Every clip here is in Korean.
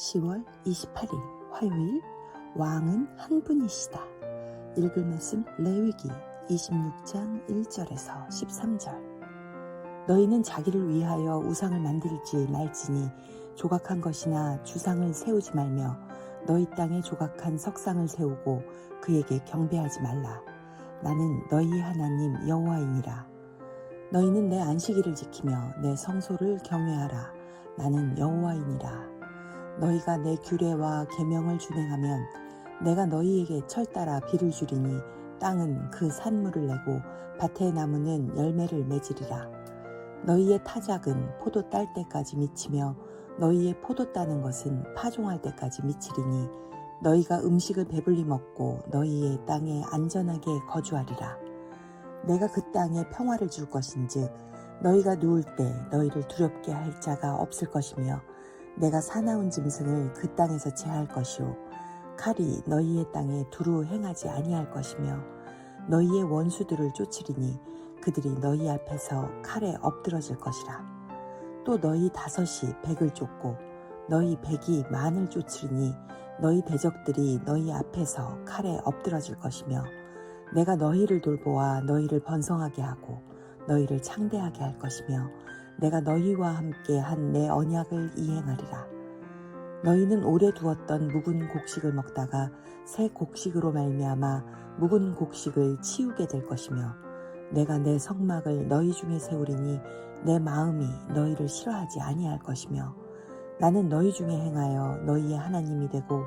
10월 28일 화요일 왕은 한 분이시다. 읽을 말씀 레위기 26장 1절에서 13절. 너희는 자기를 위하여 우상을 만들지 말지니 조각한 것이나 주상을 세우지 말며 너희 땅에 조각한 석상을 세우고 그에게 경배하지 말라. 나는 너희 하나님 여호와이니라. 너희는 내 안식일을 지키며 내 성소를 경외하라. 나는 여호와이니라. 너희가 내 규례와 계명을 준행하면 내가 너희에게 철따라 비를 주리니 땅은 그 산물을 내고 밭의 나무는 열매를 맺으리라. 너희의 타작은 포도 딸 때까지 미치며 너희의 포도 따는 것은 파종할 때까지 미치리니 너희가 음식을 배불리 먹고 너희의 땅에 안전하게 거주하리라. 내가 그 땅에 평화를 줄 것인즉 너희가 누울 때 너희를 두렵게 할 자가 없을 것이며 내가 사나운 짐승을 그 땅에서 제할 것이요 칼이 너희의 땅에 두루 행하지 아니할 것이며 너희의 원수들을 쫓으리니 그들이 너희 앞에서 칼에 엎드러질 것이라. 또 너희 다섯이 백을 쫓고 너희 백이 만을 쫓으리니 너희 대적들이 너희 앞에서 칼에 엎드러질 것이며 내가 너희를 돌보아 너희를 번성하게 하고 너희를 창대하게 할 것이며 내가 너희와 함께 한 내 언약을 이행하리라. 너희는 오래 두었던 묵은 곡식을 먹다가 새 곡식으로 말미암아 묵은 곡식을 치우게 될 것이며 내가 내 성막을 너희 중에 세우리니 내 마음이 너희를 싫어하지 아니할 것이며 나는 너희 중에 행하여 너희의 하나님이 되고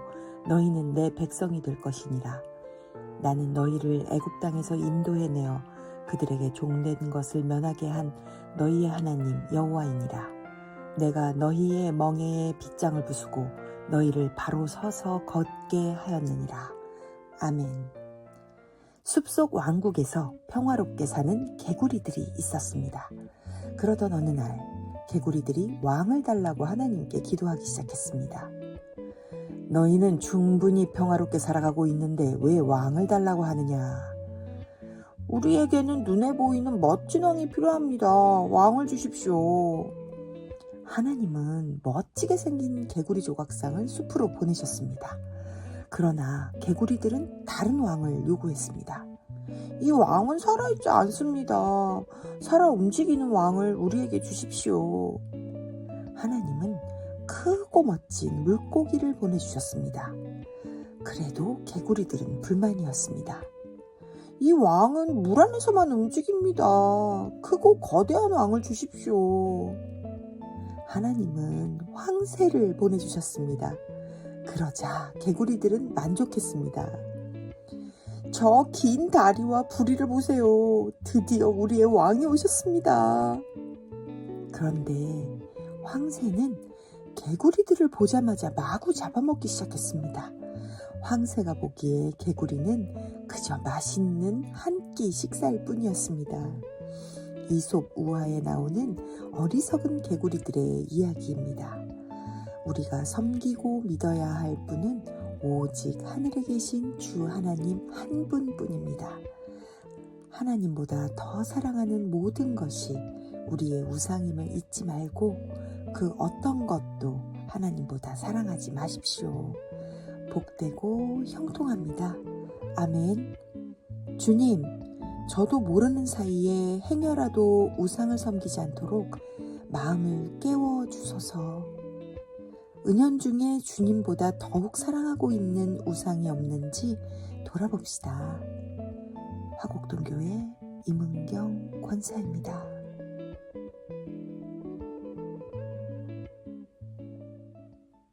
너희는 내 백성이 될 것이니라. 나는 너희를 애굽 땅에서 인도해 내어 그들에게 종된 것을 면하게 한 너희의 하나님 여호와이니라. 내가 너희의 멍에에 빗장을 부수고 너희를 바로 서서 걷게 하였느니라. 아멘. 숲속 왕국에서 평화롭게 사는 개구리들이 있었습니다. 그러던 어느 날 개구리들이 왕을 달라고 하나님께 기도하기 시작했습니다. 너희는 충분히 평화롭게 살아가고 있는데 왜 왕을 달라고 하느냐? 우리에게는 눈에 보이는 멋진 왕이 필요합니다. 왕을 주십시오. 하나님은 멋지게 생긴 개구리 조각상을 숲으로 보내셨습니다. 그러나 개구리들은 다른 왕을 요구했습니다. 이 왕은 살아있지 않습니다. 살아 움직이는 왕을 우리에게 주십시오. 하나님은 크고 멋진 물고기를 보내주셨습니다. 그래도 개구리들은 불만이었습니다. 이 왕은 물 안에서만 움직입니다. 크고 거대한 왕을 주십시오. 하나님은 황새를 보내주셨습니다. 그러자 개구리들은 만족했습니다. 저 긴 다리와 부리를 보세요. 드디어 우리의 왕이 오셨습니다. 그런데 황새는 개구리들을 보자마자 마구 잡아먹기 시작했습니다. 황새가 보기에 개구리는 그저 맛있는 한 끼 식사일 뿐이었습니다. 이솝 우화에 나오는 어리석은 개구리들의 이야기입니다. 우리가 섬기고 믿어야 할 분은 오직 하늘에 계신 주 하나님 한 분뿐입니다. 하나님보다 더 사랑하는 모든 것이 우리의 우상임을 잊지 말고 그 어떤 것도 하나님보다 사랑하지 마십시오. 복되고 형통합니다. 아멘. 주님, 저도 모르는 사이에 행여라도 우상을 섬기지 않도록 마음을 깨워 주소서. 은연 중에 주님보다 더욱 사랑하고 있는 우상이 없는지 돌아봅시다. 화곡동교회 임은경 권사입니다.